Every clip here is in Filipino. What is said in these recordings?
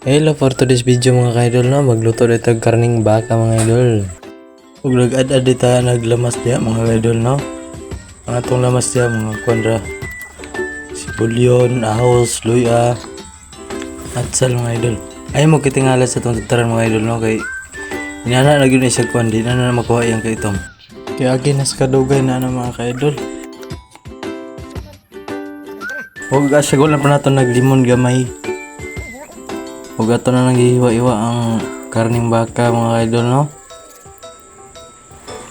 Hello for today's video mga ka-idol no. Magluto dito og karning baka mga idol. Ug nag-add-add dito naglamas diya mga ka-idol no. Ang atong lamas diya mga kondra. Sibulyon, ahos, luya, at sal mga idol. Ay mo kitingala sa itong tutaran mga idol no kay inana na gyud siya kwan di na na makuha yang kay itom. Kaya agi nas kadugay na na mga ka-idol. Huwag asagol na pa nato naglimon gamay. Huwag ato na naghihiwa-iwa ang karning baka mga idol no.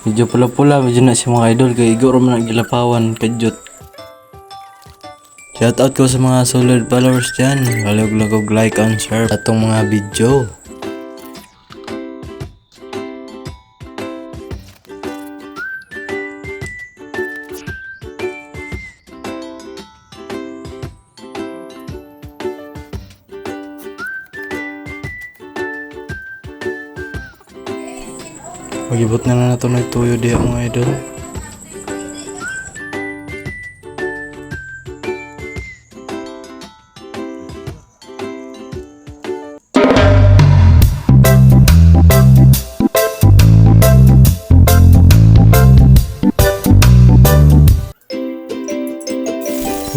Medyo pula-pula, medyo na siya mga idol kay igor man nagilapawan kadyot. Shout out ko sa mga solid followers dyan. Halog-lagog like and share atong mga video. Magibot na na nato nagtuyo diya mga idol.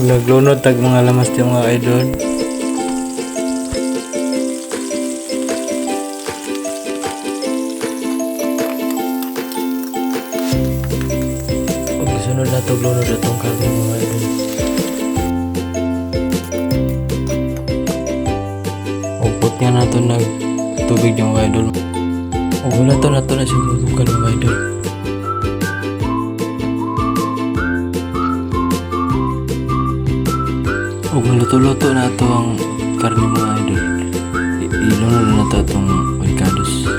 Naglunod tag mga lamas diya mga idol. Pag sunod na ito, lunod na itong karne mga idol. Upot nga na ito nag tubig yung mga idol. Ug wala to na ito na idol. Ug maluto-luto na ito ang karne mga idol. Ilunod na ito itong ricados.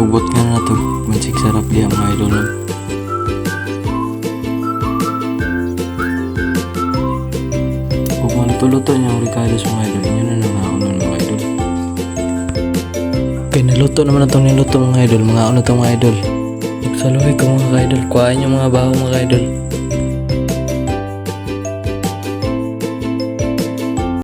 Ubot nga na ito. Sarap diya mga idol. no? Ug maluto-luto niya ang ricados mga idol. Inyo na nangaunon mga idol. Okay, naluto naman itong niluto mga idol. Mga ano itong mga idol. Saluhay ko mga idol. Kuhain yung mga baho mga idol.